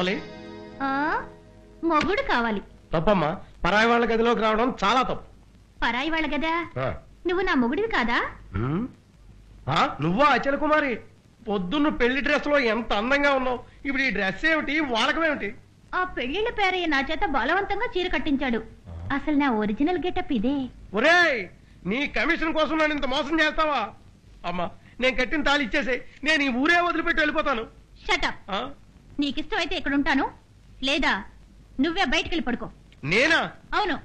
కావాలి? మొగుడు కావాలి. తప్పమ్మా. పరాయి వాళ్ళ గదిలోకి రావడం చాలా తప్పు. పరాయి వాళ్ళ ఆ. నువ్వు నా మొగుడివి కాదా? నువ్వా అచల కుమారి? పొద్దున్న పెళ్ళి డ్రెస్లో ఎంత అందంగా ఉన్నావు? ఇప్పుడు ఈ డ్రెస్ ఏమిటి? వాడకమేమిటి ఆ పెళ్ళిళ్ళ పేరయ్య నా చేత బలవంతంగా చీర కట్టించాడు. అసలు నా ఒరిజినల్ గెటప్ ఇదే. ఒరేయ్ నీ కమిషన్ కోసం నన్ను ఇంత మోసం చేస్తావా? అమ్మా నేను కట్టిన తాళి ఇచ్చేసే నేను ఈ ఊరే వదిలిపెట్టి వెళ్ళిపోతాను. షటప్? నీకిష్టమైతే ఇక్కడ ఉంటాను లేదా నువ్వే బయటికి వెళ్ళి పడుకో. నేనా? అవును.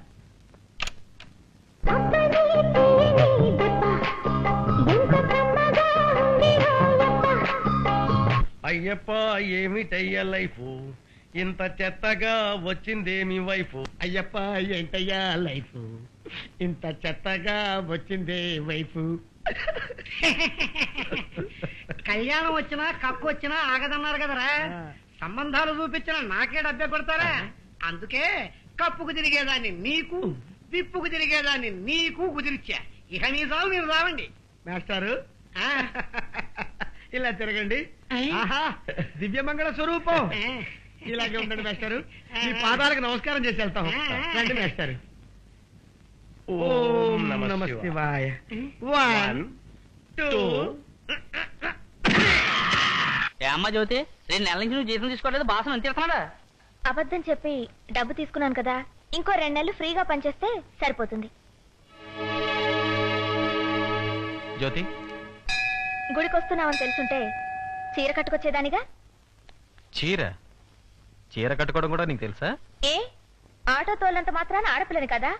అయ్యప్ప ఏమిటయ్య లైఫ్? ఇంత చెత్తగా వచ్చిందేమి వైఫ్ అయ్యప్ప ఏంటయ్యా లైఫ్? ఇంత చెత్తగా వచ్చిందే వైఫ్ కళ్యాణం వచ్చినా కక్కు వచ్చినా ఆగదన్నారు కదరా. సంబంధాలు చూపించిన నాకే డబ్బే కొడతారా? అందుకే కప్పుకు తిరిగేదాన్ని నీకు తిప్పుకు తిరిగేదాన్ని నీకు కుదిరిచ్చా. ఇక నీ చాలు మీరు రావండి మాస్టారు. ఇలా తిరగండి. ఆహా దివ్యమంగళ స్వరూపం. ఇలాగే ఉండండి మాస్టారు. మీ పాదాలకు నమస్కారం చేసి వెళ్తాం. రండి మాస్టారు. ఓం నమ శివాయ. One two. ఏ అమ్మ జ్యోతి రెండు నెలల నుంచి నువ్వు జీతం తీసుకోవట్లేదు బాసం ఎంత తిడుతున్నాడా? అబద్ధం చెప్పి డబ్బు తీసుకున్నాను కదా ఇంకో రెండు నెలలు ఫ్రీగా పనిచేస్తే సరిపోతుంది. జ్యోతి? గుడికి వస్తున్నావని తెలుసుంటే చీర కట్టుకొచ్చేదానిగా? చీర? చీర కట్టుకోవడం కూడా నీకు తెలుసా? ఏ? ఆటో తోలంత మాత్రాన ఆడపిల్లని కదా?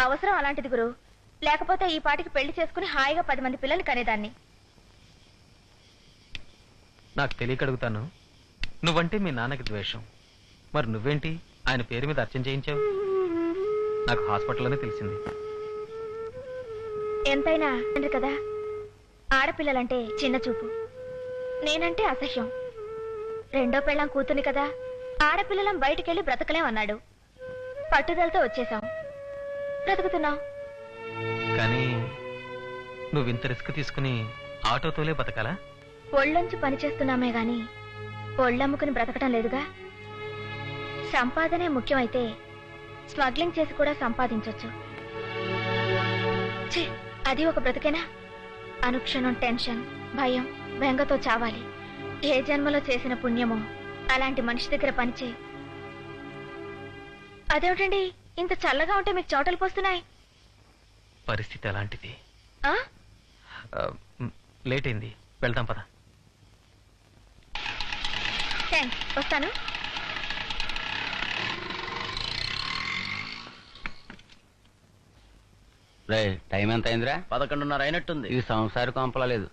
అవసరం అలాంటిది గురు. లేకపోతే ఈ పాటికి పెళ్ళి చేసుకుని హాయిగా పది మంది పిల్లల్ని కనేదాన్ని. నాకు తెలియక అడుగుతాను నువ్వంటే మీ నాన్నకి ద్వేషం. మరి నువ్వేంటి? ఆయన పేరు మీద అర్చన చేయించావు? నాకు హాస్పిటల్లోనే తెలిసింది. ఎంతైనా తండ్రి కదా ఆడపిల్లలంటే చిన్న చూపు. నేనంటే అసహ్యం. రెండో పెళ్ళాం కూతుని కదా ఆడపిల్లలం బయటికెళ్ళి బ్రతకలేం అన్నాడు. పట్టుదలతో వచ్చేసాం బ్రతుకుతున్నాం. కానీ నువ్వు ఇంత రిస్క్ తీసుకుని ఆటోతోలే బతకాలా? ఒళ్ళొంచి పనిచేస్తున్నామే గాని ఒళ్ళమ్ముకుని బ్రతకటం లేదుగా? సంపాదనే ముఖ్యమైతే స్మగ్లింగ్ చేసి కూడా సంపాదించొచ్చు. ఛీ, అది ఒక బ్రతికేనా? అనుక్షణం టెన్షన్ భయం బెంగతో చావాలి. ఏ జన్మలో చేసిన పుణ్యమో అలాంటి మనిషి దగ్గర పనిచే. అదేమిటండి ఇంత చల్లగా ఉంటే మీకు చోటలు పోస్తున్నాయి? పరిస్థితి అలాంటిది. లేట్ అయింది. వెళ్దాం పద. థాంక్స్ వస్తాను. రే టైం ఎంత అయిందిరా? పదకొండున్నర అయినట్టుంది. ఇది సంసారి కొంపలేదు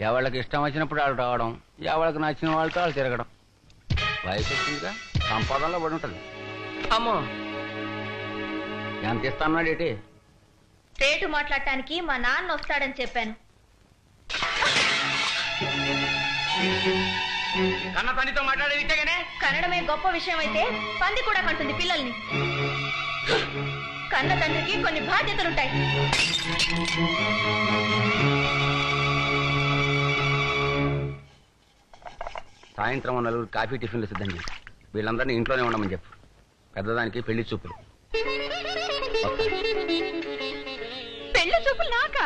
ఎవళ్ళకి ఇష్టం వచ్చినప్పుడు వాళ్ళు రావడం ఎవళ్ళకి నచ్చిన వాళ్ళతో వాళ్ళు తిరగడం. వయసు వచ్చిందిగా సంపాదనలో పడి ఉంటుంది. అమ్మో. ఎంత ఇస్తాన్నాడు ఏంటి? రేటు మాట్లాడటానికి మా నాన్న వస్తాడని చెప్పాను. కన్న తల్లితో మాట్లాడేది ఇచ్చాగానే కన్నడమే గొప్ప విషయం అయితే పంది కూడా కంటుంది పిల్లల్ని. కన్న తండ్రికి కొన్ని బాధ్యతలుంటాయి. సాయంత్రం నలుగురు కాఫీ టిఫిన్లు సిద్ధం చేసి వీళ్ళందరినీ ఇంట్లోనే ఉండమని చెప్పు. పెద్దదానికి పెళ్ళి చూపులు. పెళ్ళి చూపులు నాక?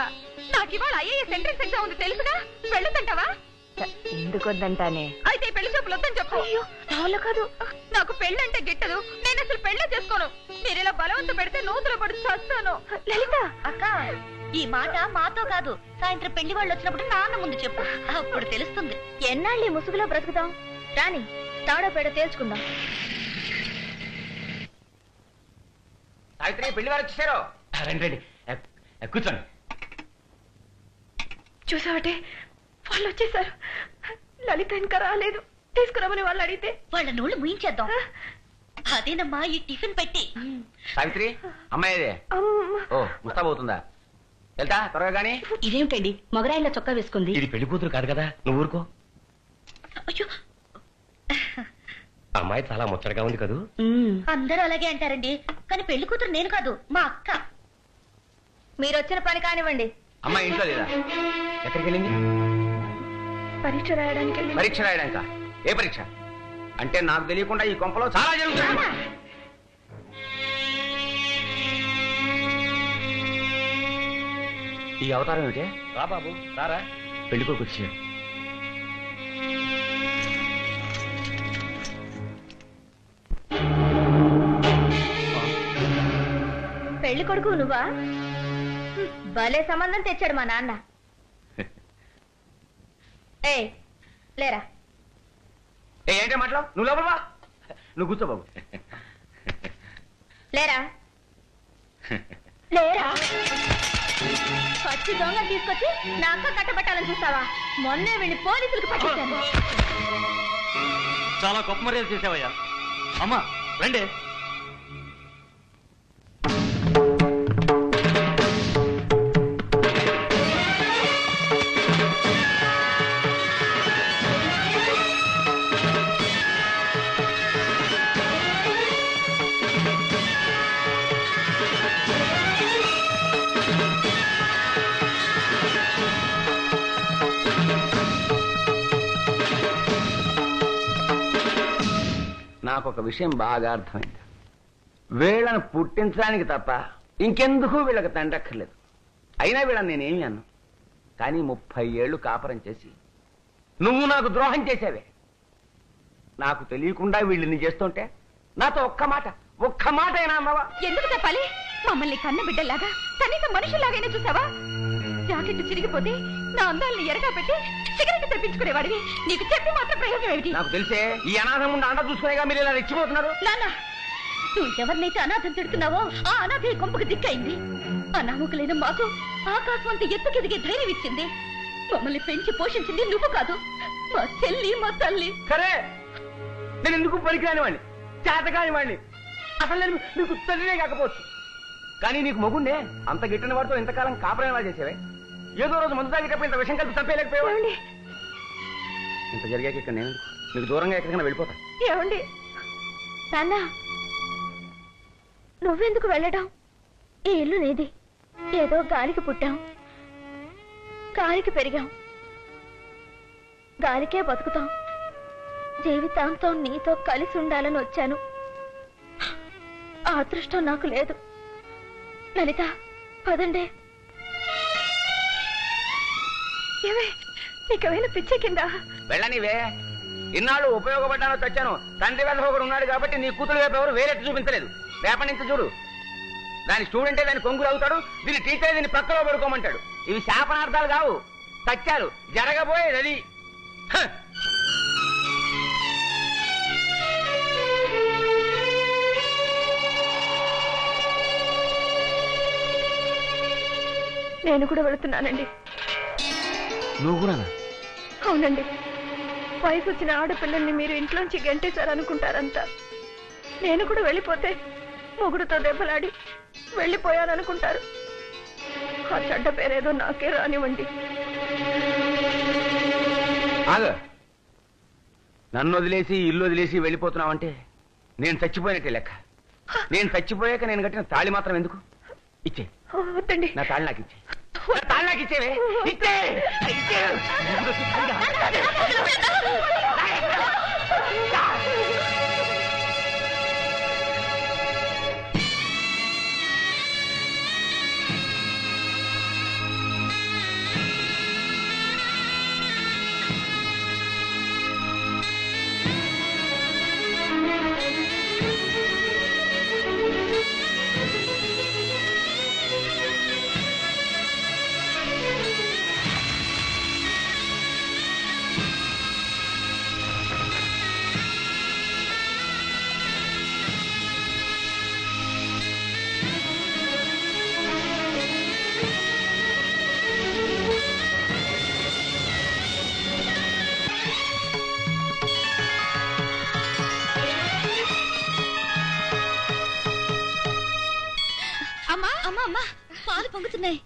నాకు ఇవాళ ఐఏఎస్ ఎంట్రన్స్ ఎగ్జామ్ ఉంది తెలుసుగా వెళ్ళదంటావా? ఎందుకు వద్దంటానే అయితే పెళ్ళి చూపులు వద్దని చెప్పు. అయ్యో నా కాదు. నాకు పెళ్ళి అంటే గిట్టదు. నేను అసలు పెళ్ళి చేసుకోను. మీరు ఇలా బలవంత పెడితే నూతులు పడి చస్తాను. లలిత! అక్క ఈ మాట మాతో కాదు. సాయంత్రం పెళ్ళి వాళ్ళు వచ్చినప్పుడు నాన్న ముందు చెప్పు. అప్పుడు తెలుస్తుంది. ఎన్నాళ్ళు ఈ ముసుగులో బ్రతుకుతాం? రాని తాడో పేడ తేల్చుకుందాం. సావిత్రి పెళ్ళి వారు వచ్చేసారు. రండి రండి. కూర్చోండి. చూసావటే? వాళ్ళు వచ్చేసారు లలిత ఇంకా రాలేదు. తీసుకురమని వాళ్ళు అడిగితే. వాళ్ళ నోళ్ళు ముయించేద్దాం. అదేనమ్మా ఈ టిఫిన్ పెట్టి. సావిత్రి అమ్మాయి ఏదే? ఓ ముస్తాబవుతుందా వెళ్తా త్వరగా కానీ ఇదేమిటండి? మొగరాయిల చొక్కా వేసుకుంది. ఇది పెళ్ళి కూతురు కాదు కదా? నువ్వు ఊరుకో. అయ్యో. అమ్మాయి చాలా ముచ్చటగా ఉంది కదూ? ఉమ్. అందరూ అలాగే అంటారండి. కానీ పెళ్ళి కూతురు నేను కాదు మా అక్క. మీరు వచ్చిన పని కానివ్వండి. అమ్మాయి ఇంట్లో లేదా? ఎక్కడికి వెళ్ళింది పరీక్ష రాయడానికి పరీక్ష రాయడానిక? ఏ పరీక్ష? అంటే నాకు తెలియకుండా ఈ కొంపలో చాలా జరుగుతుంది ఈ అవతారం ఏమిటి? రా బాబు రారా? పెళ్ళికొడుకు వచ్చాడు. పెళ్ళి కొడుకు నువ్వా? భలే సంబంధం తెచ్చాడు మా నాన్న. ఏ లేరా? ఏ ఏంటే మాట్లాడు నువ్వు లోపల వా. నువ్వు కూర్చో బాబు. లేరా? లేరా? పచ్చి దొంగ తీసుకొచ్చి నా అక్క కట్టబట్టాలని చూస్తావా? మొన్నే వెళ్ళి పోలీసులకు పట్టించాను. చాలా గొప్ప మర్యాద చేసావయ్యా. అమ్మా రండి. నాకు ఒక విషయం బాగా అర్థమైంది. వీళ్ళను పుట్టించడానికి తప్ప ఇంకెందుకు వీళ్ళకి తండ్రక్కర్లేదు. అయినా వీళ్ళని నేనేమి అన్ను. కానీ ముప్పై ఏళ్ళు కాపురం చేసి నువ్వు నాకు ద్రోహం చేసావే నాకు తెలియకుండా వీళ్ళని చేస్తుంటే నాతో ఒక్క మాట ఒక్క మాట అయినా అన్నావా? ఎందుకు తప్పాలి? మమ్మల్ని కన్న బిడ్డలాగా కనీసం మనుషులాగైనా చూసావా? జాకెట్ చిరిగిపోతే నా అందాల్ని ఎరగా పెట్టి సిగరెట్ తెప్పించుకునేవాడివి. నీకు చెప్పి మాత్రం ప్రయోజనం ఏమిటి? నాకు తెలిసే ఈ అనాథం ముందు అండ చూసుకునేగా మీరు ఇలా రెచ్చిపోతున్నారు. నాన్న నువ్వు ఎవరినైతే అనాథం తిడుతున్నావో ఆ అనాథ ఈ కొంపకు దిక్కైంది అనామకులైన మాకు ఆకాశం అంత ఎత్తుకెదిగే ధైర్యం ఇచ్చింది. మమ్మల్ని పెంచి పోషించింది నువ్వు కాదు. మా చెల్లి మా తల్లి. సరే నేను ఎందుకు పనికిరాని వాడిని చేతకాని వాడిని అసలు నేను నీకు తల్లినే కాకపోవచ్చు. కానీ నీకు మొగుండే అంత గిట్టిన వాడితో ఇంతకాలం కాపురం ఎలా చేసేవే? ఏదో రోజు ముందు తాగేటప్పుడు ఇంత విషయం కలిపి చంపేయలేకపోయావా? ఏమండి? ఇంత జరిగాక ఇక్కడ నేను? నీకు దూరంగా ఎక్కడికైనా వెళ్ళిపోతా. ఏమండి? నాన్న నువ్వెందుకు వెళ్ళడం? ఈ ఇల్లు నీది. ఏదో గాలికి పుట్టాం. గాలికి పెరిగాం. గాలికే బతుకుతాం. జీవితాంతం నీతో కలిసి ఉండాలని వచ్చాను. ఆ అదృష్టం నాకు లేదు. లలిత పదండి. ఏమే? నీకేమైనా పిచ్చే కింద? వెళ్ళనివే. ఇన్నాళ్ళు ఉపయోగపడ్డానో చచ్చాను తండ్రి వెధ ఒకడు ఉన్నాడు కాబట్టి నీ కూతురు వైపు ఎవరు వేరెట్టు చూపించలేదు. రేపటి నుంచి చూడు. దాని స్టూడెంటే దాని కొంగులు అవుతాడు దీని టీచర్ దీన్ని పక్కలో పడుకోమంటాడు. ఇవి శాపనార్థాలు కావు. సత్యాలు జరగబోయేది అది! నేను కూడా వెళుతున్నానండి. నువ్వు కూడా అవునండి. వయసు వచ్చిన ఆడపిల్లల్ని మీరు ఇంట్లోంచి గెంటేశారనుకుంటారంతా. నేను కూడా వెళ్ళిపోతే మొగుడుతో దెబ్బలాడి వెళ్ళిపోయాననుకుంటారు ఆ చెడ్డ పేరేదో నాకే రానివ్వండి. ఆగ. నన్ను వదిలేసి ఇల్లు వదిలేసి వెళ్ళిపోతున్నావంటే నేను చచ్చిపోయినట్టే లెక్క. నేను చచ్చిపోయాక నేను కట్టిన తాళి మాత్రం ఎందుకు? ఇచ్చే. ఓ, వద్దండి. నా తాళి నాకు ఇచ్చే. నా తాళి నాకు ఇచ్చేవే. ఇచ్చే. ఇచ్చే. అమ్మా పాలు పొంగుతున్నాయి.